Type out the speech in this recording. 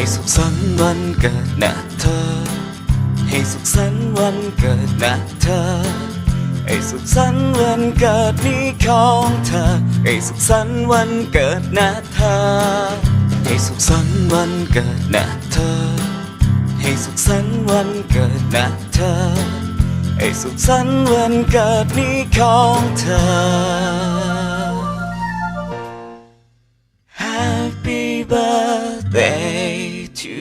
ให้สุขสันต์วันเกิดนะเธอ ให้สุขสันต์วันเกิดนะเธอ ให้สุขสันต์วันเกิดนี้ของเธอ ให้สุขสันต์วันเกิดนะเธอ ให้สุขสันต์วันเกิดนะเธอ ให้สุขสันต์วันเกิดนะเธอ ให้สุขสันต์วันเกิดนี้ของเธอ Happy birthday to